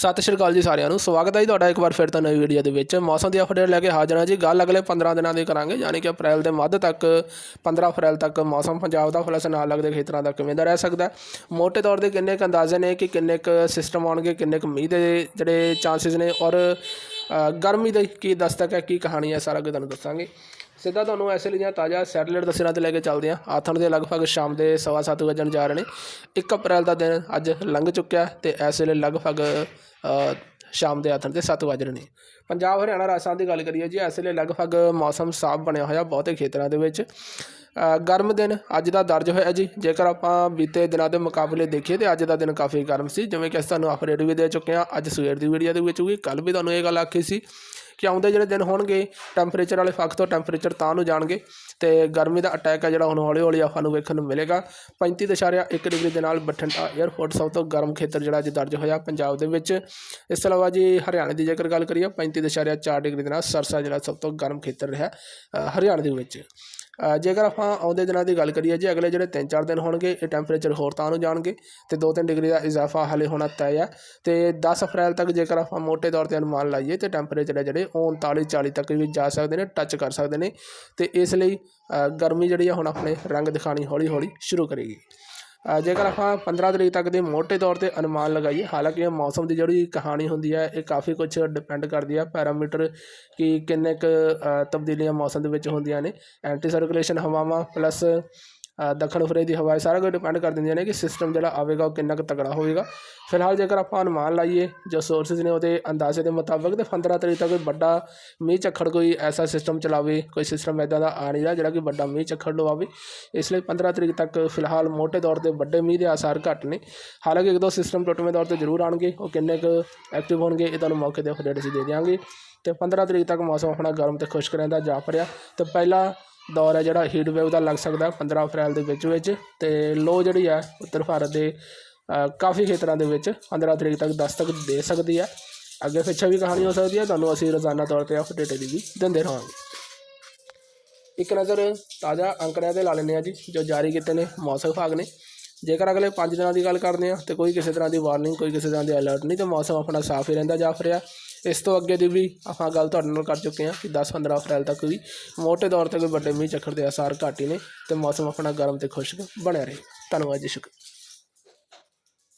ਸਤਿ ਸ਼੍ਰੀ ਅਕਾਲ ਜੀ ਸਾਰਿਆਂ ਨੂੰ। ਸਵਾਗਤ ਹੈ ਜੀ ਤੁਹਾਡਾ ਇੱਕ ਵਾਰ ਫਿਰ ਤੋਂ ਨਵੀਂ ਵੀਡੀਓ ਦੇ ਵਿੱਚ। ਮੌਸਮ ਦੀ ਅਪਡੇਟ ਲੈ ਕੇ ਹਾਜ਼ਰ ਹਾਂ ਜੀ। ਗੱਲ ਅਗਲੇ 15 ਦਿਨਾਂ ਦੀ ਕਰਾਂਗੇ, ਯਾਨੀ ਕਿ ਅਪ੍ਰੈਲ ਦੇ ਮੱਧ ਤੱਕ 15 ਅਪ੍ਰੈਲ ਤੱਕ ਮੌਸਮ ਪੰਜਾਬ ਦਾ ਪਲਸ ਨਾਲ ਲੱਗਦੇ ਖੇਤਰਾਂ ਦਾ ਕਿਵੇਂ ਦਾ ਰਹਿ ਸਕਦਾ ਹੈ। ਮੋٹے ਤੌਰ ਤੇ ਕਿੰਨੇ ਕੁ ਅੰਦਾਜ਼ੇ ਨੇ ਕਿ ਕਿੰਨੇ ਕੁ ਸਿਸਟਮ ਆਉਣਗੇ, ਕਿੰਨੇ ਕੁ ਮੀਂਹ ਦੇ ਜਿਹੜੇ ਚਾਂਸਸ ਨੇ? ਔਰ ਗਰਮੀ ਦੀ ਕੀ ਦਸਤਕ ਹੈ, ਕੀ ਕਹਾਣੀ ਹੈ, ਸਾਰਾ ਕੁਝ ਤੁਹਾਨੂੰ ਦੱਸਾਂਗੇ। ਸਿੱਧਾ ਤੁਹਾਨੂੰ ਐਸੇ ਲਈਆਂ ਤਾਜ਼ਾ ਸੈਟਲਾਈਟ ਦੱਸਣਾ ਤੇ ਲੈ ਕੇ ਚੱਲਦੇ ਹਾਂ। ਆਥਣ ਦੇ ਲਗਭਗ ਸ਼ਾਮ ਦੇ ਸਵਾ ਸੱਤ ਵਜਣ ਜਾ ਰਹੇ ਨੇ। 1 ਅਪ੍ਰੈਲ ਦਾ ਦਿਨ ਅੱਜ ਲੰਘ ਚੁੱਕਿਆ ਤੇ ਇਸ ਵੇਲੇ ਲਗਭਗ ਸ਼ਾਮ ਦੇ ਆਥਣ ਦੇ 7 ਵਜ ਰਹੇ ਨੇ। ਪੰਜਾਬ ਹਰਿਆਣਾ ਰਾਜਸਥਾਨ ਦੀ ਗੱਲ ਕਰੀਏ ਜੀ, ਇਸ ਲਈ ਲਗਭਗ ਮੌਸਮ ਸਾਫ਼ ਬਣਿਆ ਹੋਇਆ ਬਹੁਤੇ ਖੇਤਰਾਂ ਦੇ ਵਿੱਚ। ਗਰਮ ਦਿਨ ਅੱਜ ਦਾ ਦਰਜ ਹੋਇਆ ਜੀ। ਜੇਕਰ ਆਪਾਂ ਬੀਤੇ ਦਿਨਾਂ ਦੇ ਮੁਕਾਬਲੇ ਦੇਖੀਏ ਤੇ ਅੱਜ ਦਾ ਦਿਨ ਕਾਫੀ ਗਰਮ ਸੀ। ਜਿਵੇਂ ਕਿ ਅਸੀਂ ਤੁਹਾਨੂੰ ਅਪਡੇਟ ਵੀ ਦੇ ਚੁੱਕੇ ਹਾਂ। ਅੱਜ ਸਵੇਰ ਦੀ ਵੀਡੀਓ ਦੇ ਵਿੱਚ ਵੀ ਕੱਲ ਵੀ ਤੁਹਾਨੂੰ ਇਹ ਗੱਲ ਆਖੀ ਸੀ ਕਿ ਆਉਂਦੇ ਜਿਹੜੇ ਦਿਨ ਹੋਣਗੇ ਟੈਂਪਰੇਚਰ ਵਾਲੇ ਫੱਕ ਤੋਂ ਟੈਂਪਰੇਚਰ ਤਾਂ ਨੂੰ ਜਾਣਗੇ ਤੇ ਗਰਮੀ ਦਾ ਅਟੈਕ ਹੈ ਜਿਹੜਾ ਹੁਣ ਹੌਲੀ ਹੌਲੀ ਆਪਾਂ ਨੂੰ ਵੇਖਣ ਨੂੰ ਮਿਲੇਗਾ। 35.1 ਡਿਗਰੀ ਦੇ ਨਾਲ ਬਠਿੰਡਾ 에ਅਰਪੋਰਟ ਸਭ ਤੋਂ ਗਰਮ ਖੇਤਰ ਜਿਹੜਾ ਅੱਜ ਦਰਜ ਹੋਇਆ ਪੰਜਾਬ ਦੇ ਵਿੱਚ। ਇਸ ਤੋਂ ਇਲਾਵਾ ਜੀ ਹਰਿਆਣਾ ਦੀ ਜੇਕਰ ਗੱਲ ਕਰੀਏ 35.4 ਡਿਗਰੀ ਦੇ ਨਾਲ ਸਰਸਾ ਜਿਹੜਾ ਸਭ ਤੋਂ ਗਰਮ ਖੇਤਰ ਰਿਹਾ ਅ, ਹਰਿਆਣਾ ਦੇ ਵਿੱਚ। ਜੇਕਰ ਆਪਾਂ ਆਉਂਦੇ ਦਿਨਾਂ ਦੀ ਗੱਲ ਕਰੀਏ ਜੀ, ਅਗਲੇ ਜਿਹੜੇ 3-4 ਦਿਨ ਹੋਣਗੇ, ਇਹ ਟੈਂਪਰੇਚਰ ਹੋਰ ਤਾਂ ਨੂੰ ਜਾਣਗੇ ਤੇ 2-3 ਡਿਗਰੀ ਦਾ ਇਜ਼ਾਫਾ ਹਾਲੇ ਹੋਣਾ ਤੈਅ ਹੈ ਤੇ 10 ਅਪ੍ਰੈਲ ਤੱਕ ਜੇਕਰ ਆਪਾਂ ਮੋٹے ਤੌਰ ਤੇ ਅਨੁਮਾਨ ਲਾਈਏ ਤੇ ਟੈਂਪਰੇਚਰ ਹੈ ਜਿਹੜੇ, ਉਹ 39-40 ਤੱਕ ਵੀ ਜਾ ਸਕਦੇ ਨੇ ਟੱਚ ਕਰ ਸਕਦੇ ਨੇ। ਤੇ ਇਸ ਲਈ ਗਰਮੀ ਜਿਹੜੀ ਆ ਹੁਣ ਆਪਣੇ ਰੰਗ ਦਿਖਾਣੀ ਹੌਲੀ-ਹੌਲੀ ਸ਼ੁਰੂ ਕਰੇਗੀ। ਜੇਕਰ ਆਪਾਂ 15 ਤਰੀਕ ਤੱਕ ਦੇ ਮੋਟੇ ਤੌਰ ਤੇ ਅਨੁਮਾਨ ਲਗਾਈਏ, ਹਾਲਾਂਕਿ ਇਹ ਮੌਸਮ ਦੀ ਜਿਹੜੀ ਕਹਾਣੀ ਹੁੰਦੀ ਹੈ, ਇਹ ਕਾਫੀ ਕੁਝ ਡਿਪੈਂਡ ਕਰਦੀ ਹੈ ਪੈਰਾਮੀਟਰ ਕਿ ਕਿੰਨੇ ਕੁ ਤਬਦੀਲੀਆਂ ਮੌਸਮ ਦੇ ਵਿੱਚ ਹੁੰਦੀਆਂ ਨੇ। ਐਂਟੀ ਸਰਕੂਲੇਸ਼ਨ ਹਵਾਵਾਂ ਪਲੱਸ ਦੱਖਣ ਫਰੇ ਦੀ ਹਵਾ ਸਾਰਾ ਕੁਝ ਡਿਪੈਂਡ ਕਰ ਦਿੰਦੀਆਂ ਨੇ ਕਿ ਸਿਸਟਮ ਜਿਹੜਾ ਆਵੇਗਾ ਉਹ ਕਿੰਨਾ ਕੁ ਤਕੜਾ ਹੋਵੇਗਾ। ਫਿਲਹਾਲ ਜੇਕਰ ਆਪਾਂ ਅਨੁਮਾਨ ਲਾਈਏ, ਜੋ ਸੋਰਸਸ ਨੇ ਉਹਦੇ ਅੰਦਾਜ਼ੇ ਦੇ ਮੁਤਾਬਕ ਤੇ 15 ਤਰੀਕ ਤੱਕ ਕੋਈ ਵੱਡਾ ਮੀਂਹ ਝੱਖੜ ਕੋਈ ਐਸਾ ਸਿਸਟਮ ਚਲਾਵੇ, ਕੋਈ ਸਿਸਟਮ ਇਦਾਂ ਦਾ ਆ ਨਹੀਂ ਰਿਹਾ ਜਿਹੜਾ ਕਿ ਵੱਡਾ ਮੀਂਹ ਝੱਖੜ ਲਵਾਵੇ। ਇਸ ਲਈ 15 ਤਰੀਕ ਤੱਕ ਫਿਲਹਾਲ ਮੋٹے ਤੌਰ ਤੇ ਵੱਡੇ ਮੀਂਹ ਦੇ ਆਸਾਰ ਘੱਟ ਨੇ। ਹਾਲਾਂਕਿ ਇੱਕ ਦੋ ਸਿਸਟਮ ਟੁੱਟਵੇਂ ਤੌਰ ਤੇ ਜ਼ਰੂਰ ਆਉਣਗੇ, ਉਹ ਕਿੰਨੇ ਕੁ ਐਕਟਿਵ ਹੋਣਗੇ ਇਹ ਤੁਹਾਨੂੰ ਮੌਕੇ ਤੇ ਅਪਡੇਟ ਅਸੀਂ ਦੇ ਦਿਆਂਗੇ। ਤੇ 15 ਤਰੀਕ ਤੱਕ ਮੌਸਮ ਆਪਣਾ ਗਰਮ ਤੇ ਖੁਸ਼ਕ ਰਹਿੰਦਾ ਜਾਪ ਰਿਹਾ ਤੇ ਪਹਿਲਾ ਦੌਰ ਹੈ ਜਿਹੜਾ ਹੀਟ ਵੇਵ ਦਾ ਲੱਗ ਸਕਦਾ ਹੈ 15 ਅਪ੍ਰੈਲ ਦੇ ਵਿੱਚ ਵਿੱਚ ਤੇ ਲੋ ਜਿਹੜੀ ਹੈ ਉੱਤਰ ਭਾਰਤ ਦੇ ਕਾਫੀ ਖੇਤਰਾਂ ਦੇ ਵਿੱਚ 15 ਤਰੀਕ ਤੱਕ ਦਸਤਕ ਦੇ ਸਕਦੀ ਹੈ। ਅੱਗੇ ਪਿੱਛੇ ਵੀ ਕਹਾਣੀ ਹੋ ਸਕਦੀ ਹੈ, ਤੁਹਾਨੂੰ ਅਸੀਂ ਰੋਜ਼ਾਨਾ ਤੌਰ ਤੇ ਅਪਡੇਟ ਦੀ ਵੀ ਦਿੰਦੇ ਰਹਾਂਗੇ। ਇੱਕ ਨਜ਼ਰ ਤਾਜ਼ਾ ਅੰਕੜਿਆਂ ਤੇ ਲਾ ਲੈਂਦੇ ਆ ਜੀ, ਜੋ ਜਾਰੀ ਕੀਤੇ ਨੇ ਮੌਸਮ ਵਿਭਾਗ ਨੇ। ਜੇਕਰ ਅਗਲੇ 5 ਦਿਨਾਂ ਦੀ ਗੱਲ ਕਰਦੇ ਹਾਂ ਤੇ ਕੋਈ ਕਿਸੇ ਤਰ੍ਹਾਂ ਦੀ ਵਾਰਨਿੰਗ ਕੋਈ ਕਿਸੇ ਤਰ੍ਹਾਂ ਦੀ ਅਲਰਟ ਨਹੀਂ, ਤੇ ਮੌਸਮ ਆਪਣਾ ਸਾਫ਼ ਹੀ ਰਹਿੰਦਾ ਜਾਫ ਰਿਹਾ ਇਸ ਤੋਂ ਅੱਗੇ ਦੀ ਵੀ ਆਪਾਂ ਗੱਲ ਤੁਹਾਡੇ ਨਾਲ ਕਰ ਚੁੱਕੇ ਹਾਂ ਕਿ 10-15 ਅਪ੍ਰੈਲ ਤੱਕ ਵੀ ਮੋٹے ਤੌਰ ਤੇ ਕੋਈ ਵੱਡੇ ਮੀਂਹ ਚੱਕਰ ਦੇ ਆਸਾਰ ਘੱਟ ਹੀ ਨੇ ਤੇ ਮੌਸਮ ਆਪਣਾ ਗਰਮ ਤੇ ਖੁਸ਼ਕ ਬਣਿਆ ਰਹੇ। ਧੰਨਵਾਦ, ਜੀ ਸ਼ੁਕਰ